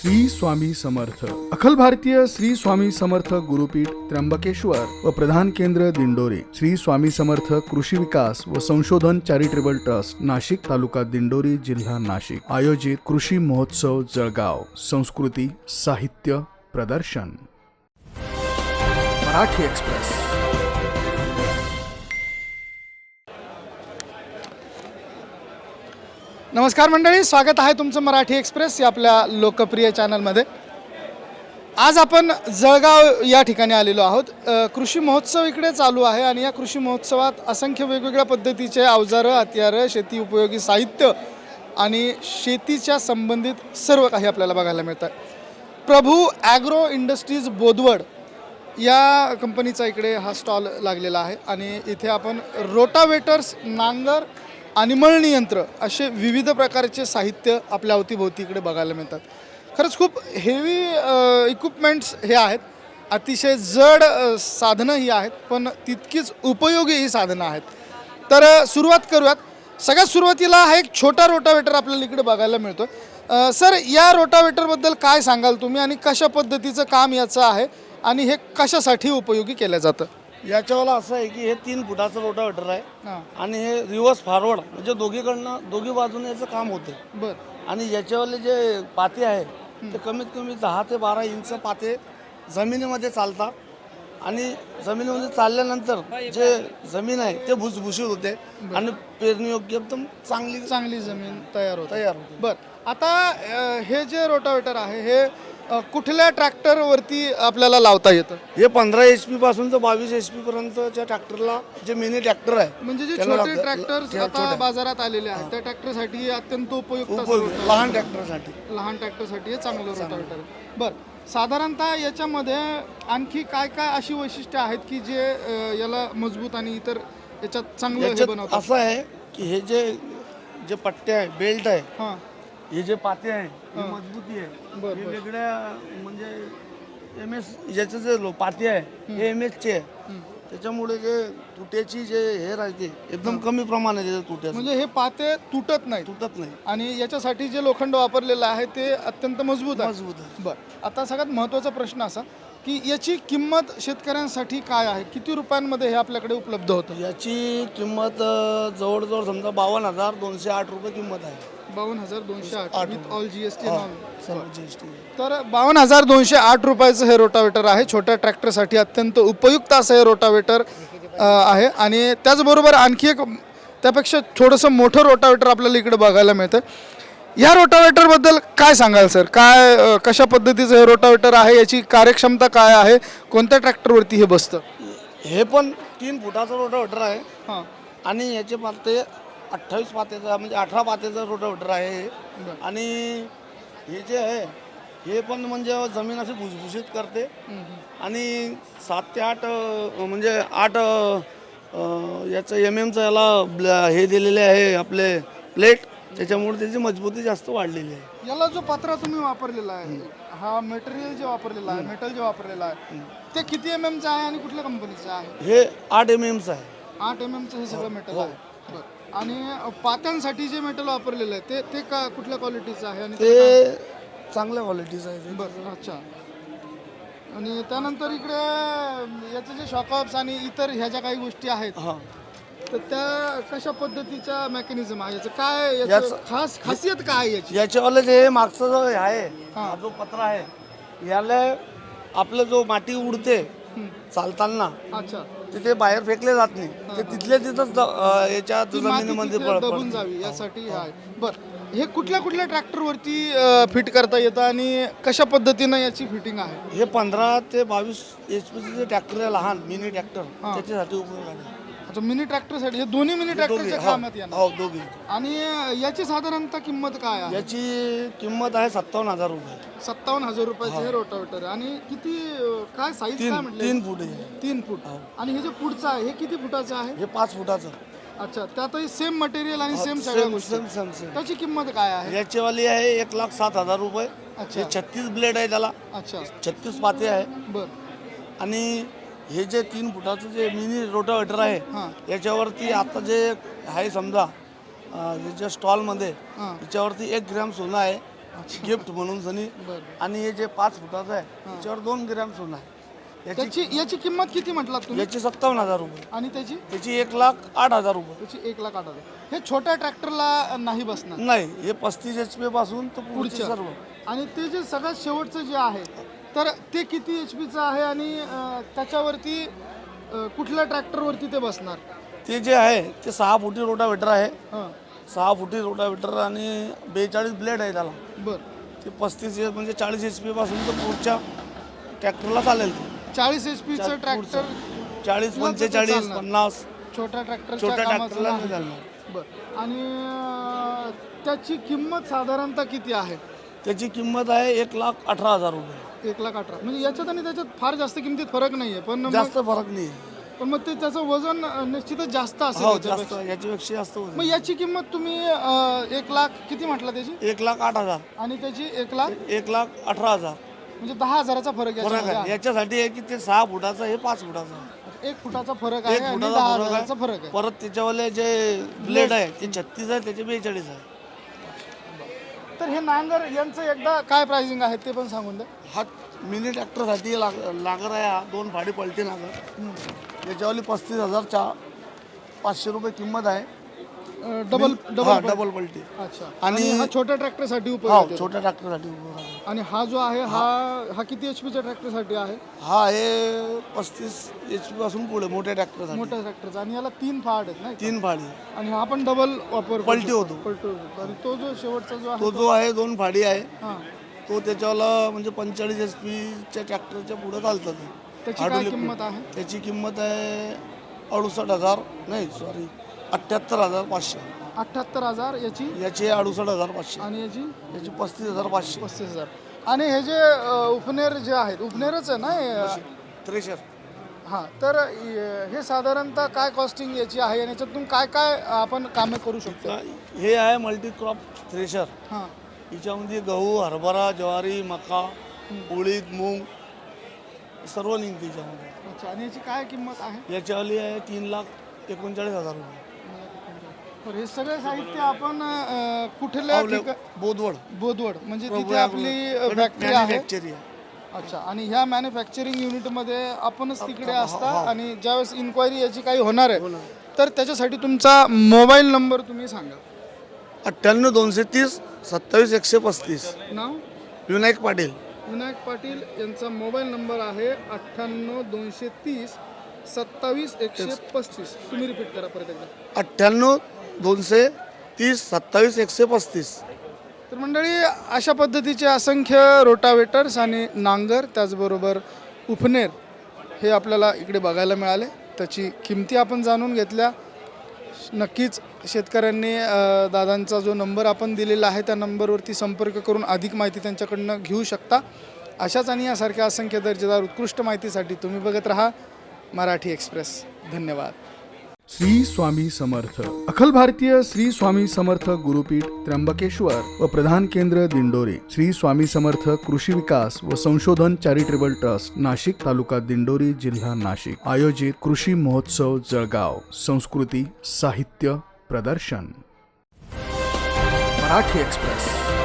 श्री स्वामी समर्थ. अखिल भारतीय श्री स्वामी समर्थ गुरुपीठ त्र्यंबकेश्वर व प्रधान केंद्र दिंडोरी. श्री स्वामी समर्थ कृषी विकास व संशोधन चॅरिटेबल ट्रस्ट नाशिक तालुका दिंडोरी जिल्हा नाशिक. आयोजित कृषी महोत्सव जळगाव. संस्कृती साहित्य प्रदर्शन. मराठी एक्सप्रेस. नमस्कार मंडळी स्वागत आहे तुमचं मराठी एक्सप्रेस या आपल्या लोकप्रिय चॅनलमध्ये. आज आपण जळगाव या ठिकाणी आलेलो आहोत. कृषी महोत्सव इकडे चालू आहे आणि या कृषी महोत्सवात असंख्य वेगवेगळ्या पद्धतीचे अवजारं हत्यारं शेती उपयोगी साहित्य आणि शेतीच्या संबंधित सर्व काही आपल्याला बघायला मिळतं प्रभू ॲग्रो इंडस्ट्रीज बोदवड या कंपनीचा इकडे हा स्टॉल लागलेला आहे आणि इथे आपण रोटावेटर्स नांगर आणि मळणी यंत्र असे विविध प्रकारचे साहित्य आपल्या अवतीभोवती इकडे बघायला मिळतात. खरंच खूप हेवी इक्विपमेंट्स हे आहेत. अतिशय जड साधनं ही आहेत पण तितकीच उपयोगी ही साधनं आहेत. तर सुरुवात करूयात. सगळ्यात सुरुवातीला हा एक छोटा रोटावेटर आपल्याला इकडे बघायला मिळतो सर या रोटावेटरबद्दल काय सांगाल तुम्ही आणि कशा पद्धतीचं काम याचं आहे आणि हे कशासाठी उपयोगी केलं जातं? याच्यावाला असं आहे की हे तीन फुटाचं रोटावेटर आहे आणि हे रिव्हर्स फॉरवर्ड म्हणजे दोघीकडनं दोघी बाजूने याचं काम होतं बरं. आणि याच्यावाले जे पाते आहे ते कमीत कमी दहा ते बारा इंच पाते जमिनीमध्ये चालतात. आणि जमिनीमध्ये चालल्यानंतर जे जमीन आहे ते भुसभुशीत होते. आणि पेरणीयोग्य एकदम चांगली चांगली जमीन तयार होते. तयार होते. बरं. आता हे जे रोटावेटर आहे हे कुठल्या ट्रॅक्टरवरती आपल्याला लावता येतं? हे पंधरा एच पी पासून तर बावीस एच पी पर्यंतच्या ट्रॅक्टरला जे मिनी ट्रॅक्टर आहे म्हणजे जे त्याला छोटे लागतं- ट्रॅक्टर त्या आता बाजारात आलेले आहेत त्या ट्रॅक्टरसाठी अत्यंत उपयुक्त असं उपयोग रोटावेटर. लहान ट्रॅक्टरसाठी. लहान ट्रॅक्टरसाठी हे चांगलं रोटावेटर आहे बरं साधारणतः याच्यामध्ये आणखी काय काय अशी वैशिष्ट्य आहेत की जे अ, याला मजबूत आणि इतर याच्यात चांगलं हे याच्यात बनवतात? असं आहे की हे जे जे पट्टे आहे बेल्ट आहे हां. हे जे पाते आहे ही मजबूती आहे. बरं, हे. वेगळ्या म्हणजे एम एस याचे जे लो- पाते आहे हे एम एसचे आहे. त्याच्यामुळे जे तुट्याची जे हे राहते एकदम कमी प्रमाणात आहे तुट्याचं. म्हणजे हे पाते तुटत नाहीत. तुटत नाही. आणि याच्यासाठी जे लोखंड वापरलेलं आहे ते अत्यंत मजबूत आहे. मजबूत आहे. बरं. आता सगळ्यात महत्त्वाचा प्रश्न असा की याची किंमत शेतकऱ्यांसाठी काय आहे? किती रुपयांमध्ये हे आपल्याकडे उपलब्ध होतं? याची किंमत अं, जवळजवळ समजा बावन्न हजार दोनशे आठ रुपये किंमत आहे. बावन्न हजार दोनशे आठ with all G S T सर्व जी एस टी तर बावन्न हजार दोनशे आठ रुपयाचं हे रोटावेटर आहे. छोट्या ट्रॅक्टरसाठी अत्यंत उपयुक्त असं हे रोटावेटर आहे. आणि त्याचबरोबर आणखी एक त्यापेक्षा थोडंसं मोठं रोटावेटर आपल्याला इकडे बघायला मिळतं या रोटावेटरबद्दल काय सांगाल सर काय कशा पद्धतीचं हे रोटावेटर आहे? याची कार्यक्षमता काय आहे? कोणत्या ट्रॅक्टरवरती हे बसतं? हे पण तीन फुटाचं रोटावेटर आहे. हां. आणि याचे पाते अठ्ठावीस पात्याचा म्हणजे अठरा पात्याचं रोटावेटर आहे हे. आणि हे जे आहे हे पण म्हणजे जमीन अशी भुसभुशीत करते. आणि सात ते आठ म्हणजे आठ याचं एम एमचं याला हे दिलेले आहे आपले प्लेट त्याच्यामुळे त्याची मजबूती जास्त वाढलेली आहे. याला जो पत्रा तुम्ही वापरलेला आहे हा मटेरियल जे वापरलेला आहे मेटल जे वापरलेलं आहे ते किती एम एमचं आहे आणि कुठल्या कंपनीचं आहे? हे आठ एम एमचं आहे. आठ एम एमचं हे सगळं मेटल आहे. बरं. आणि पात्यांसाठी जे मेटल वापरलेलं आहे ते ते का कुठल्या क्वालिटीचं आहे आणि ते ते चांगल्या क्वालिटीचं आहे ते. बरं अच्छा. आणि त्यानंतर इकडे याचे जे शॉकअप्स आणि इतर ह्या ज्या काही गोष्टी आहेत हां. तर त्या कशा पद्धतीचा मेकॅनिझम आहे? याचं काय याचं याचं- खास खासियत काय आहे याची? याच्यावाले जे मागचं जो हे आहे हा. हा जो पत्र आहे याला आपलं जो माती उडते चालताना अच्छा. तिथे बाहेर फेकले जात नाही. ते तिथल्या तिथंच द- याच्या ती माती जमिनीमध्ये तिथे पड- दबून. जावी यासाठी हे. आहे बरं हे कुठल्या कुठल्या ट्रॅक्टरवरती फिट करता येतं आणि कशा पद्धतीनं याची फिटिंग आहे? हे पंधरा ते बावीस एच पीचे जे ट्रॅक्टर आहे लहान मिनी ट्रॅक्टर. त्याच्यासाठी उपयोग आहे. आता मिनी ट्रॅक्टरसाठी हे दोन्ही मिनी दोघे ट्रॅक्टरच्या हो कामात येणार. हो, दोघे. आणि याची साधारणतः किंमत काय आहे? याची किंमत आहे सत्तावन्न हजार रुपये. सत्तावन्न हजार रुपयाचं हे. रोटावेटर आणि किती अं, काय साईज काय तीन म्हटलं? तीन फूट आहे. तीन फूट. आणि हे जे पुढचं आहे हे किती फुटाचं आहे? हे पाच फुटाचं. अच्छा त्यातही सेम मटेरियल आणि सेम सगळ्या सेम गोष्टी. सेम सेम सेम त्याची किंमत काय आहे? याचीवाली आहे एक लाख सात हजार रुपये. अच्छा. हे छत्तीस ब्लेड आहे त्याला. अच्छा. छत्तीस पाते आहे. बर. आणि हे जे तीन फुटाचं जे मिनी रोटावेटर आहे याच्यावरती आता जे आहे समजा याच्या स्टॉलमध्ये याच्यावरती एक ग्रॅम सोनं आहे गिफ्ट म्हणून सनी. आणि हे जे पाच फुटाचं आहे त्याच्यावर दोन ग्रॅम सोनं आहे. याची त्याची याची किंमत किती म्हटलात तुम्ही? याची सत्तावन्न हजार रुपये. आणि त्याची? त्याची एक लाख आठ हजार रुपये. त्याची एक लाख आठ हजार. हे छोट्या ट्रॅक्टरला नाही बसणार. नाही हे पस्तीस एच पी पासून तर पुढचे सर्व. आणि ते जे सगळ्यात शेवटचं जे आहे तर ते किती एच पीचं आहे आणि अं, त्याच्यावरती अं, कुठल्या ट्रॅक्टरवरती ते बसणार? ते जे आहे ते सहा फुटी रोटावेटर आहे. हां. सहा फुटी रोटावेटर आणि बेचाळीस ब्लेड आहे त्याला. बरं. ते पस्तीस एच म्हणजे चाळीस एच पी पासून तर पुढच्या ट्रॅक्टरला चालेल ते. चाळीस एच पीचं ट्रॅक्टर चाळीस ते पंचेचाळीस चालणार. पन्नास. छोट्या ट्रॅक्टरच्या छोट्या ट्रॅक्टरला नाही. नाही चालणार. बरं. आणि अं, त्याची किंमत साधारणतः किती आहे? त्याची किंमत आहे एक लाख अठरा हजार रुपये. एक लाख अठरा. म्हणजे याच्यात आणि त्याच्यात फार जास्त किमतीत फरक नाही आहे पण मग- जास्त फरक नाही पण मग ते त्याचं वजन अं, निश्चितच जास्त असेल हो याच्यापेक्षा. जास्त याच्यापेक्षा जास्त मग. याची किंमत तुम्ही अं, एक लाख किती म्हटलं त्याची? एक लाख आठ हजार. आणि त्याची एक लाख? एक लाख अठरा हजार. म्हणजे दहा हजाराचा फरक फरक याच्यामध्ये आहे. आहे. याच्यासाठी आहे की ते सहा फुटाचं हे पाच फुटाचं. आहे. एक फुटाचा फरक आहे एक आणि फुटाचा दहा फरक हजाराचा आहे फरक आहे. परत त्याच्यावाले जे ब्लेड. आहे ते छत्तीस आहे त्याचे बेचाळीस आहे. तर हे नांगर यांचं एकदा काय प्राइसिंग आहे ते पण सांगून द्या. हा मिनी ट्रॅक्टरसाठी लाग लागर आहे हा दोन फाडी पलटी लागर याच्यावाली पस्तीस हजार चा पाचशे रुपये किंमत आहे. अं, डबल हा डबल डबल पलटी. अच्छा. आणि- आणि हा छोट्या ट्रॅक्टरसाठी हा उपयोग छोट्या ट्रॅक्टरसाठी. आणि हा जो आहे हा हा. किती एच पीच्या ट्रॅक्टरसाठी आहे? हा हे पस्तीस एच पी पासून पुढे मोठ्या ट्रॅक्टरसाठी मोठ्या ट्रॅक्टरचा आणि याला तीन फाड आहेत नाही तीन फाडी आणि हा पण डबल वापर करू पलटी शकतो. होतो. पलटी होतो. आणि तो जो शेवटचा जो आहे तो जो आहे दोन फाडी आहे. हा. तो त्याच्यावाला म्हणजे पंचेचाळीस एच पीच्या ट्रॅक्टरच्या पुढे चालतं ते. त्याची काय किंमत आहे? त्याची किंमत आहे अडुसष्ट हजार नाही सॉरी अठ्ठ्याहत्तर हजार पाचशे. अठ्ठ्याहत्तर हजार याची याची अडुसष्ट हजार पाचशे. आणि याची? याची पस्तीस हजार पाचशे. पस्तीस हजार. आणि हे जे अ, उपनेर जे आहेत उपनेरच आहे ना हे, त्रेशर हा तर अ, हे साधारणतः काय कॉस्टिंग याची आहे? आणि याच्यातून काय काय आपण कामे करू शकतो? हे आहे मल्टी क्रॉप थ्रेशर हां. हिच्यामध्ये गहू हरभरा ज्वारी मका उडीद मूग सर्व निघते हिच्यामध्ये. अच्छा आणि याची काय किंमत आहे? याच्यावाली आहे तीन लाख एकोणचाळीस हजार रुपये. हे सगळे साहित्य आपण अ, कुठल्या ठिका बोदवड बोदवड म्हणजे तिथे आपली फॅक्टरी आहे. आहे. अच्छा आणि ह्या मॅन्युफॅक्चरिंग युनिटमध्ये आपणच तिकडे असता आणि ज्यावेळेस इन्क्वायरी याची काही होणार आहे तर त्याच्यासाठी तुमचा मोबाईल नंबर तुम्ही सांगा. अठ्ठ्याण्णव दोनशे तीस सत्तावीस एकशे पस्तीस. नाव? विनायक पाटील. विनायक पाटील यांचा मोबाईल नंबर आहे अठ्ठ्याण्णव दोनशे तीस सत्तावीस एकशे पस्तीस. तुम्ही रिपीट करा परत एकदा. अठ्ठ्याण्णव दोनशे तीस सत्तावीस एकशे पस्तीस. तर मंडळी अशा पद्धतीचे असंख्य रोटावेटर्स आणि नांगर त्याचबरोबर उपनेर हे आपल्याला इकडे बघायला मिळाले. त्याची किमती आपण जाणून घेतल्या. नक्कीच शेतकऱ्यांनी दादांचा जो नंबर आपण दिलेला आहे त्या नंबरवरती संपर्क करून अधिक माहिती त्यांच्याकडनं घेऊ शकता. अशाच आणि यासारख्या असंख्य दर्जेदार उत्कृष्ट माहितीसाठी तुम्ही बघत राहा मराठी एक्सप्रेस. धन्यवाद. श्री स्वामी समर्थ. अखिल भारतीय श्री स्वामी समर्थ गुरुपीठ त्र्यंबकेश्वर व प्रधान केंद्र दिंडोरी. श्री स्वामी समर्थ कृषी विकास व संशोधन चॅरिटेबल ट्रस्ट नाशिक तालुका दिंडोरी जिल्हा नाशिक. आयोजित कृषी महोत्सव जळगाव. संस्कृती साहित्य प्रदर्शन. मराठी एक्सप्रेस.